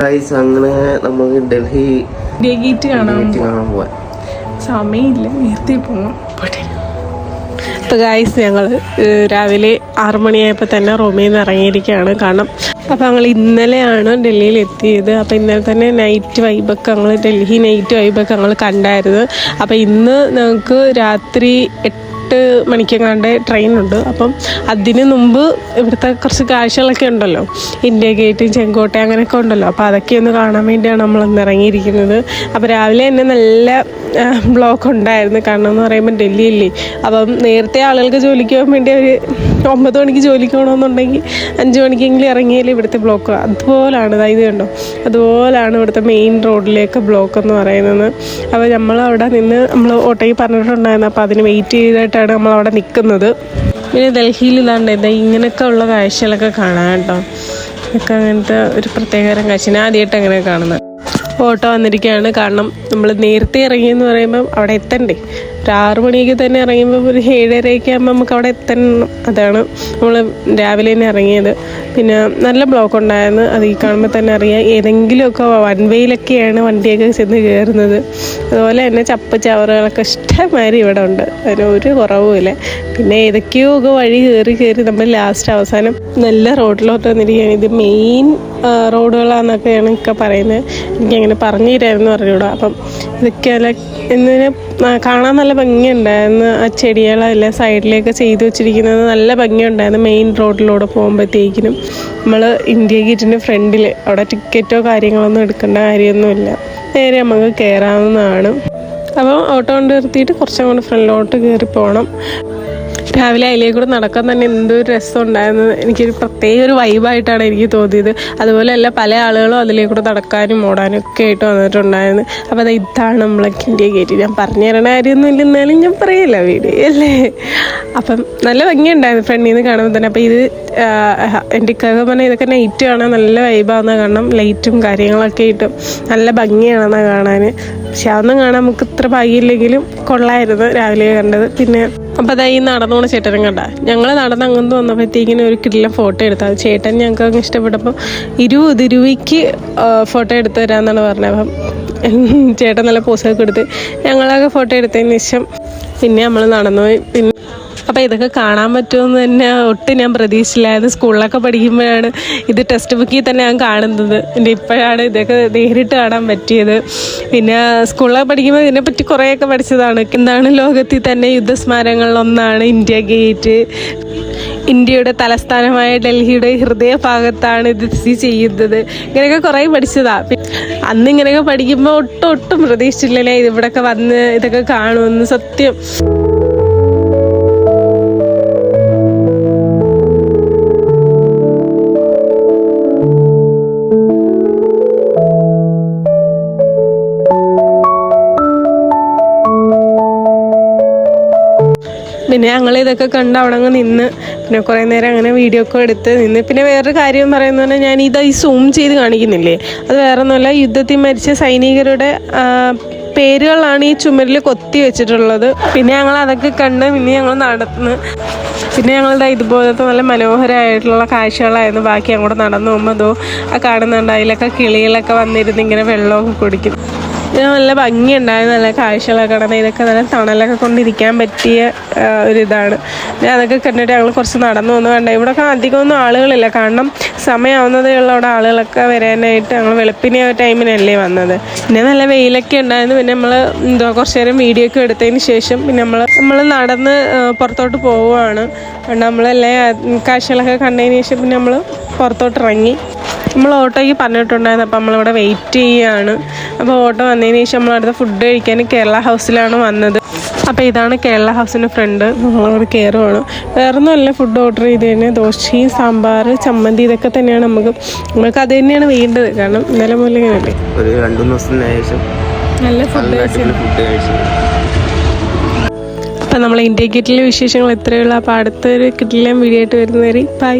Guys അങ്ങനെ നമുക്ക് Delhi gate കാണാൻ പോവാൻ സമയമില്ല നേരത്തെ പോകാം പോട്ടെ. അപ്പോൾ ഗായ്സ് ഞങ്ങൾ രാവിലെ ആറു മണിയായപ്പോൾ തന്നെ റൂമിൽ നിന്ന് ഇറങ്ങിയിരിക്കുകയാണ്. കാരണം അപ്പോൾ ഞങ്ങൾ ഇന്നലെയാണ് ഡൽഹിയിൽ എത്തിയത്. അപ്പോൾ ഇന്നലെ തന്നെ നൈറ്റ് വൈബൊക്കെ ഞങ്ങൾ ഡൽഹി നൈറ്റ് വൈബൊക്കെ ഞങ്ങൾ കണ്ടായിരുന്നു. അപ്പോൾ ഇന്ന് ഞങ്ങൾക്ക് രാത്രി എട്ട് മണിക്കെങ്ങാണ്ട് ട്രെയിൻ ഉണ്ട് അപ്പം അതിന് മുമ്പ് ഇവിടുത്തെ കുറച്ച് കാഴ്ചകളൊക്കെ ഉണ്ടല്ലോ. ഇന്ത്യ ഗേറ്റ് ചെങ്കോട്ട അങ്ങനെയൊക്കെ ഉണ്ടല്ലോ. അപ്പോൾ അതൊക്കെ ഒന്ന് കാണാൻ വേണ്ടിയാണ് നമ്മൾ ഇന്ന് ഇറങ്ങിയിരിക്കുന്നത്. അപ്പോൾ രാവിലെ തന്നെ നല്ല ബ്ലോക്ക് ഉണ്ടായിരുന്നു. കാരണം എന്ന് പറയുമ്പോൾ ഡൽഹി അല്ലേ? അപ്പം നേരത്തെ ആളുകൾക്ക് ജോലിക്ക് പോകാൻ വേണ്ടി ഒരു ഒമ്പത് മണിക്ക് ജോലിക്ക് പോകണമെന്നുണ്ടെങ്കിൽ അഞ്ച് മണിക്കെങ്കിലും ഇറങ്ങിയാലേ ഇവിടുത്തെ ബ്ലോക്ക് അതുപോലാണ് അതായത് കണ്ടോ? അതുപോലാണ് ഇവിടുത്തെ മെയിൻ റോഡിലേക്ക് ബ്ലോക്ക് എന്ന് പറയുന്നത്. അപ്പോൾ നമ്മൾ അവിടെ നിന്ന് നമ്മൾ ഓട്ടോയിൽ പറഞ്ഞിട്ടുണ്ടായിരുന്നു. അപ്പോൾ അതിന് വെയിറ്റ് ചെയ്തിട്ടാണ് നമ്മൾ അവിടെ നിൽക്കുന്നത് പിന്നെ ഡൽഹിയിൽ ഇതാണ്ട് ഇത് ഇങ്ങനെയൊക്കെ ഉള്ള കാഴ്ചകളൊക്കെ കാണാം കേട്ടോ. ഇതൊക്കെ അങ്ങനത്തെ ഒരു പ്രത്യേകതരം കാഴ്ച ഞാൻ ആദ്യമായിട്ട് അങ്ങനെ കാണുന്നത് ഓട്ടോ വന്നിരിക്കുകയാണ്. കാരണം നമ്മൾ നേരത്തെ ഇറങ്ങിയെന്ന് പറയുമ്പം അവിടെ എത്തണ്ടേ? ഒരു ആറ് മണിക്ക് തന്നെ ഇറങ്ങുമ്പോൾ ഒരു ഏഴരയൊക്കെ ആകുമ്പോൾ നമുക്ക് അവിടെ എത്തണം. അതാണ് നമ്മൾ രാവിലെ തന്നെ ഇറങ്ങിയത്. പിന്നെ നല്ല ബ്ലോക്ക് ഉണ്ടായിരുന്നു. അത് ഈ കാണുമ്പോൾ തന്നെ അറിയാം. ഏതെങ്കിലുമൊക്കെ വൺ വേയിലൊക്കെയാണ് വണ്ടിയൊക്കെ ചെന്ന് കയറുന്നത് അതുപോലെ തന്നെ ചപ്പ് ചവറുകളൊക്കെ ഇഷ്ടമാതിരി ഇവിടെ ഉണ്ട്. അതിന് ഒരു കുറവുമില്ല പിന്നെ ഏതൊക്കെയോ ഒക്കെ വഴി കയറി കയറി നമ്മൾ ലാസ്റ്റ് അവസാനം നല്ല റോഡിലോട്ട് വന്നിരിക്കുകയാണ്. ഇത് മെയിൻ റോഡുകളാണെന്നൊക്കെയാണ് ഒക്കെ പറയുന്നത്. എനിക്കങ്ങനെ പറഞ്ഞു തരാമെന്ന് പറഞ്ഞുകൂടാ. അപ്പം ഇതൊക്കെ എന്നതിന് കാണാൻ നല്ല ഭംഗിയുണ്ടായിരുന്നു. ആ ചെടികളെല്ലാം സൈഡിലേക്ക് ചെയ്തു വെച്ചിരിക്കുന്നത് നല്ല ഭംഗിയുണ്ടായിരുന്നു മെയിൻ റോഡിലൂടെ പോകുമ്പോഴത്തേക്കിനും. നമ്മൾ ഇന്ത്യ ഗേറ്റിന്റെ ഫ്രണ്ടിൽ അവിടെ ടിക്കറ്റോ കാര്യങ്ങളൊന്നും എടുക്കേണ്ട കാര്യമൊന്നുമില്ല. നേരെ നമുക്ക് കയറാവുന്നതാണ് അപ്പോൾ ഓട്ടോ കൊണ്ട് നിർത്തിയിട്ട് കുറച്ചും കൂടി ഫ്രണ്ടിലോട്ട് കയറി പോകണം രാവിലെ അതിലേക്ക് കൂടെ നടക്കാൻ തന്നെ എന്തൊരു രസം ഉണ്ടായിരുന്നു എനിക്കൊരു പ്രത്യേക ഒരു വൈബായിട്ടാണ് എനിക്ക് തോന്നിയത്. അതുപോലെ അല്ല പല ആളുകളും അതിലേക്ക് കൂടെ നടക്കാനും ഓടാനും ഒക്കെ ആയിട്ട് വന്നിട്ടുണ്ടായിരുന്നു. അപ്പോൾ അത് ഇതാണ് നമ്മളെ ഇന്ത്യ ഗേറ്റ് ഞാൻ പറഞ്ഞു തരണ കാര്യമൊന്നും ഇല്ലെന്നാലും ഞാൻ പറയില്ല വീഡിയോ അല്ലേ? അപ്പം നല്ല ഭംഗിയുണ്ടായിരുന്നു ഫ്രണ്ടിൽ നിന്ന് കാണുമ്പോൾ തന്നെ. അപ്പോൾ ഇത് എന്റെ കഥ പറഞ്ഞാൽ ഇതൊക്കെ നൈറ്റ് കാണാൻ നല്ല വൈബാണെന്ന് കാണണം ലൈറ്റും കാര്യങ്ങളൊക്കെ ഇട്ട് നല്ല ഭംഗിയാണെന്നാണ് കാണാൻ. പക്ഷെ അതൊന്നും കാണാൻ നമുക്ക് ഇത്ര ഭാഗ്യമില്ലെങ്കിലും കൊള്ളായിരുന്നു രാവിലെ കണ്ടത്. പിന്നെ അപ്പോൾ അതാ ഈ നടന്നുകൊണ്ട് ചേട്ടനും കണ്ട. ഞങ്ങൾ നടന്ന് അങ്ങോട്ട് വന്നപ്പോഴത്തേക്കിനും ഒരു കിടില ഫോട്ടോ എടുത്താൽ ചേട്ടൻ ഞങ്ങൾക്ക് അങ്ങ് ഇഷ്ടപ്പെട്ടപ്പോൾ ഇരുപത് രൂപയ്ക്ക് ഫോട്ടോ എടുത്തു തരാമെന്നാണ് പറഞ്ഞത്. അപ്പം ചേട്ടൻ നല്ല പോസൊക്കെ എടുത്ത് ഞങ്ങളൊക്കെ ഫോട്ടോ എടുത്തതിന് ശേഷം പിന്നെ നമ്മൾ നടന്നുപോയി. പിന്നെ അപ്പോൾ ഇതൊക്കെ കാണാൻ പറ്റുമെന്ന് തന്നെ ഒട്ടും ഞാൻ പ്രതീക്ഷിച്ചില്ലായിരുന്നു. സ്കൂളിലൊക്കെ പഠിക്കുമ്പോഴാണ് ഇത് ടെക്സ്റ്റ് ബുക്കിൽ തന്നെ ഞാൻ കാണുന്നത്. എന്റെ ഇപ്പോഴാണ് ഇതൊക്കെ നേരിട്ട് കാണാൻ പറ്റിയത്. പിന്നെ സ്കൂളിലൊക്കെ പഠിക്കുമ്പോൾ ഇതിനെപ്പറ്റി കുറേയൊക്കെ പഠിച്ചതാണ്. എന്താണ് ലോകത്തിൽ തന്നെ യുദ്ധസ്മാരകങ്ങളിലൊന്നാണ് ഇന്ത്യ ഗേറ്റ്. ഇന്ത്യയുടെ തലസ്ഥാനമായ ഡൽഹിയുടെ ഹൃദയഭാഗത്താണ് ഇത് സ്ഥിതി ചെയ്യുന്നത്. ഇങ്ങനെയൊക്കെ കുറേ പഠിച്ചതാ. അന്ന് ഇങ്ങനെയൊക്കെ പഠിക്കുമ്പോൾ ഒട്ടും ഒട്ടും പ്രതീക്ഷിച്ചില്ലല്ലേ ഇതിവിടെയൊക്കെ വന്ന് ഇതൊക്കെ കാണുമെന്ന്. സത്യം. പിന്നെ ഞങ്ങൾ ഇതൊക്കെ കണ്ട് അവിടെ അങ്ങ് നിന്ന് പിന്നെ കുറേ നേരം അങ്ങനെ വീഡിയോ ഒക്കെ എടുത്ത് നിന്ന്. പിന്നെ വേറൊരു കാര്യം പറയുന്നത് പറഞ്ഞാൽ ഞാൻ ഇത് ഈ സൂം ചെയ്ത് കാണിക്കുന്നില്ലേ? അത് വേറെ ഒന്നുമല്ല യുദ്ധത്തിൽ മരിച്ച സൈനികരുടെ പേരുകളാണ് ഈ ചുമരിൽ കൊത്തി വെച്ചിട്ടുള്ളത്. പിന്നെ ഞങ്ങൾ അതൊക്കെ കണ്ട് പിന്നെ ഞങ്ങൾ നടന്ന് പിന്നെ ഞങ്ങളുടെ ഇതുപോലത്തെ നല്ല മനോഹരമായിട്ടുള്ള കാഴ്ചകളായിരുന്നു. ബാക്കി അങ്ങോട്ട് നടന്നു പോകുമ്പോൾ അതോ ആ കാണുന്നുണ്ട് അതിലൊക്കെ കിളികളൊക്കെ വന്നിരുന്ന് ഇങ്ങനെ വെള്ളമൊക്കെ കുടിക്കും ഇത് നല്ല ഭംഗിയുണ്ടായിരുന്നു നല്ല കാഴ്ചകളൊക്കെ കടന്ന് ഇതൊക്കെ നല്ല തണലൊക്കെ കൊണ്ടിരിക്കാൻ പറ്റിയ ഒരിതാണ്. ഞാൻ അതൊക്കെ കണ്ടിട്ട് ഞങ്ങൾ കുറച്ച് നടന്നു വന്ന് കണ്ട. ഇവിടെയൊക്കെ അധികമൊന്നും ആളുകളില്ല. കാരണം സമയമാവുന്നതേ ഉള്ള അവിടെ ആളുകളൊക്കെ വരാനായിട്ട്. ഞങ്ങൾ വെളുപ്പിനെ ടൈമിനല്ലേ വന്നത്. പിന്നെ നല്ല വെയിലൊക്കെ ഉണ്ടായിരുന്നു. പിന്നെ നമ്മൾ എന്തോ കുറച്ച് നേരം വീഡിയോ ഒക്കെ എടുത്തതിന് ശേഷം പിന്നെ നമ്മൾ നമ്മൾ നടന്ന് പുറത്തോട്ട് പോവുകയാണ്. നമ്മളെല്ലാം കാഴ്ചകളൊക്കെ കണ്ടതിന് ശേഷം പിന്നെ നമ്മൾ പുറത്തോട്ട് ഇറങ്ങി നമ്മൾ ഓട്ടോയ്ക്ക് പറഞ്ഞിട്ടുണ്ടായിരുന്നു. അപ്പോൾ നമ്മളിവിടെ വെയിറ്റ് ചെയ്യുകയാണ് അപ്പോൾ ഓട്ടോ വന്നതിന് ശേഷം നമ്മൾ അടുത്ത ഫുഡ് കഴിക്കാൻ കേരള ഹൗസിലാണ് വന്നത്. അപ്പോൾ ഇതാണ് കേരള ഹൗസിന്റെ ഫ്രണ്ട് നമ്മളവിടെ കയറുവാണ് വേറെ വേറൊന്നുമല്ല ഫുഡ് ഓർഡർ ചെയ്ത് കഴിഞ്ഞാൽ ദോശയും സാമ്പാർ ചമ്മന്തി ഇതൊക്കെ തന്നെയാണ് നമുക്ക്. നമുക്ക് അത് തന്നെയാണ് വേണ്ടത്. കാരണം ഇന്നലെ മുതൽ ഇങ്ങനെയല്ലേ? ഒരു രണ്ടു മൂന്ന് ദിവസത്തിന് ശേഷം നല്ല ഫുഡ് കഴിച്ചു. അപ്പം നമ്മൾ ഇന്ത്യ കിറ്റിലെ വിശേഷങ്ങൾ എത്രയുള്ള അപ്പോൾ അടുത്തൊരു കിറ്റിലെ വീഡിയോ ആയിട്ട് വരുന്നവരെ ബൈ